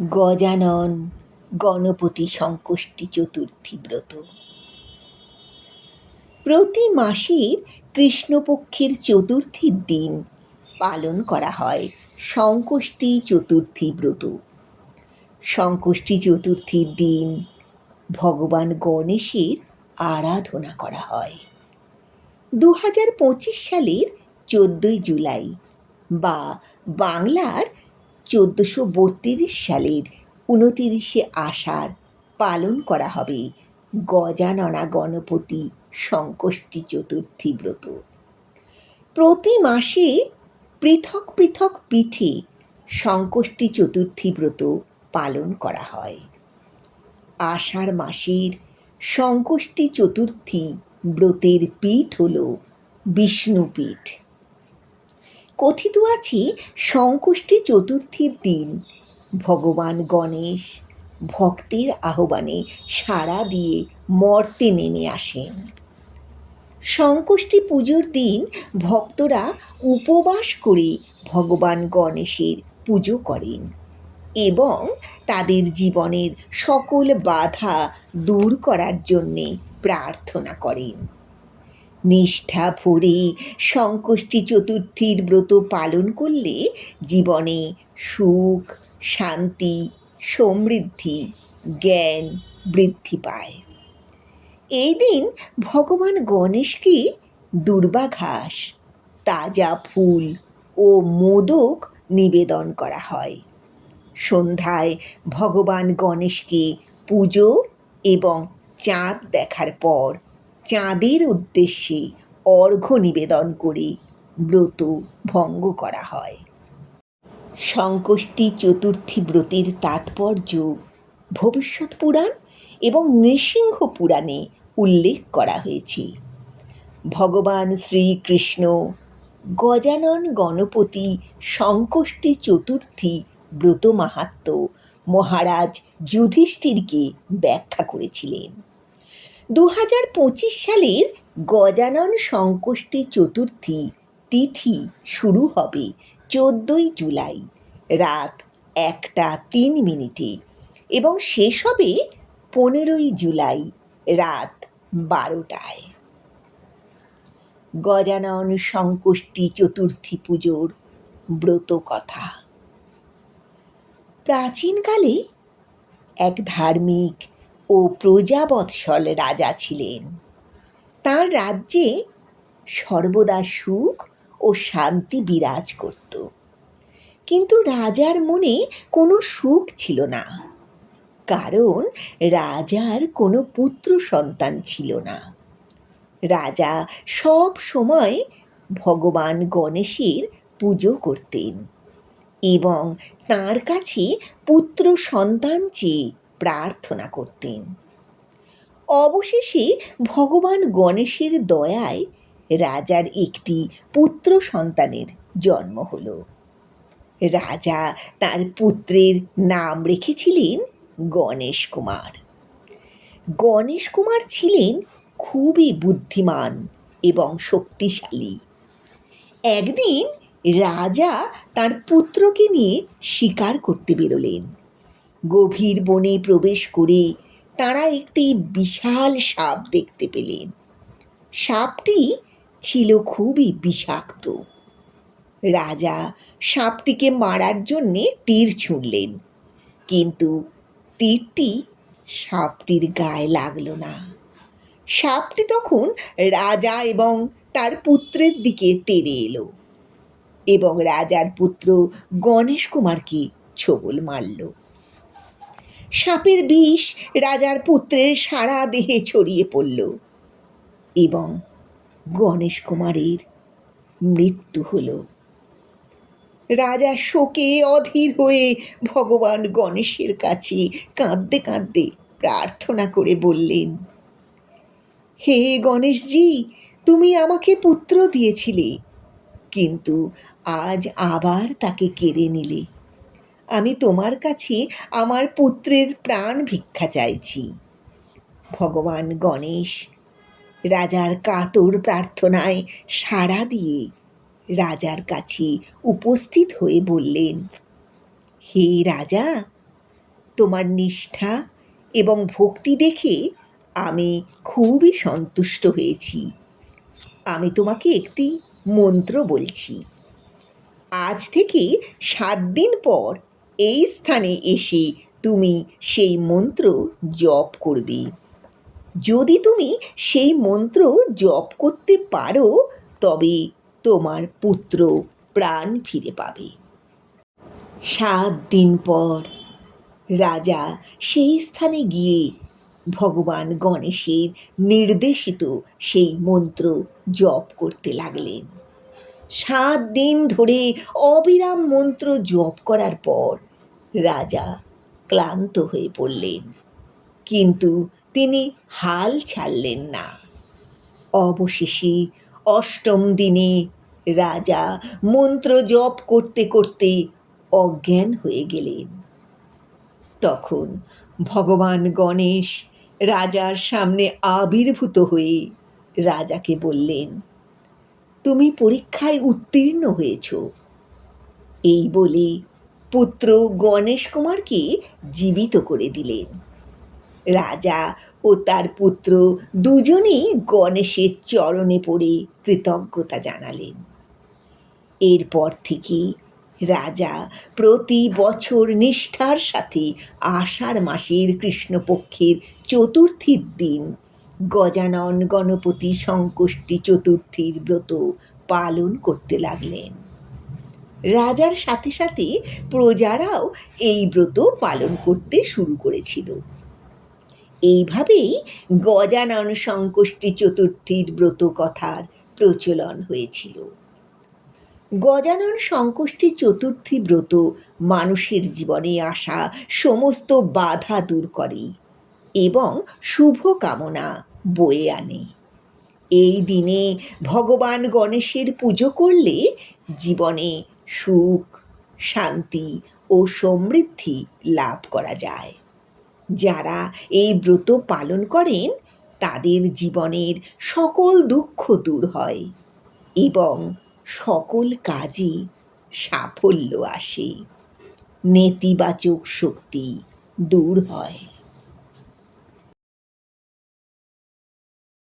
গজানন গণপতি সংকষ্টি চতুর্থী ব্রত। প্রতি মাসের কৃষ্ণপক্ষের চতুর্থীর দিন পালন করা হয় সংকষ্টি চতুর্থী ব্রত। সংকষ্টি চতুর্থীর দিন ভগবান গণেশের আরাধনা করা হয়। দু হাজার পঁচিশ সালের চোদ্দোই জুলাই বা বাংলার চোদ্দোশো বত্রিশ সালের উনতিরিশে আষাঢ় পালন করা হবে গজাননা গণপতি সংকষ্টি চতুর্থী ব্রত। প্রতি মাসে পৃথক পৃথক পিঠে সংকষ্টি চতুর্থী ব্রত পালন করা হয়। আষাঢ় মাসের সংকষ্টি চতুর্থী ব্রতের পীঠ হল বিষ্ণুপীঠ। কথিত আছে সংকষ্টি চতুর্থীর দিন। ভগবান গণেশ ভক্তের আহ্বানে সাড়া দিয়ে মর্তে নেমে আসেন। সংকষ্টি পুজোর দিন ভক্তরা উপবাস করে ভগবান গণেশের পুজো করেন এবং তাদের জীবনের সকল বাধা দূর করার জন্যে প্রার্থনা করেন। নিষ্ঠা ভরে সংকষ্টি চতুর্থীর ব্রত পালন করলে জীবনে সুখ, শান্তি, সমৃদ্ধি, জ্ঞান বৃদ্ধি পায়। এই দিন ভগবান গণেশকে দুর্বাঘাস তাজা ফুল ও মোদক নিবেদন করা হয়। সন্ধ্যায় ভগবান গণেশকে পুজো এবং চাঁদ দেখার পর চাঁদের উদ্দেশ্যে অর্ঘ্য নিবেদন করে ব্রত ভঙ্গ করা হয়। সংকষ্টি চতুর্থী ব্রতের তাৎপর্য ভবিষ্যৎ পুরাণ এবং নৃসিংহ পুরাণে উল্লেখ করা হয়েছে। ভগবান শ্রীকৃষ্ণ গজানন গণপতি সংকষ্টি চতুর্থী ব্রত মাহাত্ম মহারাজ যুধিষ্ঠিরকে ব্যাখ্যা করেছিলেন। দু হাজার পঁচিশ সালের গজানন সংকষ্টি চতুর্থী তিথি শুরু হবে চোদ্দোই জুলাই, রাত একটা তিন মিনিটে এবং শেষ হবে পনেরোই জুলাই, রাত বারোটায়। গজানন সংকষ্টি চতুর্থী পুজোর ব্রত কথা। প্রাচীনকালে এক ধার্মিক ও প্রজাবৎসল রাজা ছিলেন। তার রাজ্যে সর্বদা সুখ ও শান্তি বিরাজ করত। কিন্তু রাজার মনে কোনো সুখ ছিল না। কারণ রাজার কোনো পুত্র সন্তান ছিল না। রাজা সব সময় ভগবান গণেশের পুজো করতেন এবং তাঁর কাছে পুত্র সন্তান চেয়ে প্রার্থনা করতেন। অবশেষে ভগবান গণেশের দয়ায় রাজার একটি পুত্র সন্তানের জন্ম হল। রাজা তার পুত্রের নাম রেখেছিলেন গণেশ কুমার। গণেশ কুমার ছিলেন খুবই বুদ্ধিমান এবং শক্তিশালী। একদিন রাজা তার পুত্রকে নিয়ে শিকার করতে বেরোলেন। গভীর বনে প্রবেশ করে তারা একটি বিশাল সাপ দেখতে পেলেন। সাপটি ছিল খুবই বিষাক্ত। রাজা সাপটিকে মারার জন্যে তীর ছুঁড়লেন, কিন্তু তীরটি সাপটির গায়ে লাগল না। সাপটি তখন রাজা এবং তার পুত্রের দিকে তেড়ে এলো এবং রাজার পুত্র গণেশ কুমারকে ছোবল মারল। সাপের বিষ রাজার পুত্রের সারা দেহে ছড়িয়ে পড়ল এবং গণেশ কুমারের মৃত্যু হলো। রাজা শোকে অধীর হয়ে ভগবান গণেশের কাছে কাঁদতে কাঁদতে প্রার্থনা করে বললেন, হে গণেশজি, তুমি আমাকে পুত্র দিয়েছিলে, কিন্তু আজ আবার তাকে কেড়ে নিলে। আমি তোমার কাছে আমার পুত্রের প্রাণ ভিক্ষা চাইছি। ভগবান গণেশ, রাজার কাতর প্রার্থনায় সাড়া দিয়ে রাজার কাছে উপস্থিত হয়ে বললেন, হে রাজা, তোমার নিষ্ঠা এবং ভক্তি দেখে আমি খুবই সন্তুষ্ট হয়েছি। আমি তোমাকে একটি মন্ত্র বলছি। আজ থেকে সাত দিন পর এই স্থানে এসে তুমি সেই মন্ত্র জপ করবে। যদি তুমি সেই মন্ত্র জপ করতে পারো, তবে তোমার পুত্র প্রাণ ফিরে পাবে। সাত দিন পর রাজা সেই স্থানে গিয়ে ভগবান গণেশের নির্দেশিত সেই মন্ত্র জপ করতে লাগলেন। সাত দিন ধরে অবিরাম মন্ত্র জপ করার পর রাজা ক্লান্ত হয়ে পড়লেন কিন্তু তিনি হাল ছাড়লেন না। অবশেষে অষ্টম দিনে রাজা মন্ত্র জপ করতে করতে অজ্ঞান হয়ে গেলেন। তখন ভগবান গণেশ রাজার সামনে আবির্ভূত হয়ে রাজাকে বললেন, তুমি পরীক্ষায় উত্তীর্ণ হয়েছ। এই বলে পুত্র গণেশ কুমারকে জীবিত করে দিলেন। রাজা ও তার পুত্র দুজনেই গণেশের চরণে পড়ে কৃতজ্ঞতা জানালেন। এরপর থেকে রাজা প্রতি বছর নিষ্ঠার সাথে আষাঢ় মাসের কৃষ্ণপক্ষের চতুর্থীর দিন গজানন গণপতি সংকষ্টি চতুর্থীর ব্রত পালন করতে লাগলেন। রাজার সাথে সাথে প্রজারাও এই ব্রত পালন করতে শুরু করেছিল। এইভাবেই গজানন সংকষ্টি চতুর্থীর ব্রত কথার প্রচলন হয়েছিল। গজানন সংকষ্টি চতুর্থী ব্রত মানুষের জীবনে আসা সমস্ত বাধা দূর করে এবং শুভ কামনা বয়ে আনে। এই দিনে ভগবান গণেশের পুজো করলে জীবনে সুখ, শান্তি ও সমৃদ্ধি লাভ করা যায়। যারা এই ব্রত পালন করেন, তাদের জীবনের সকল দুঃখ দূর হয় এবং সকল কাজে সাফল্য আসে। নেতিবাচক শক্তি দূর হয়।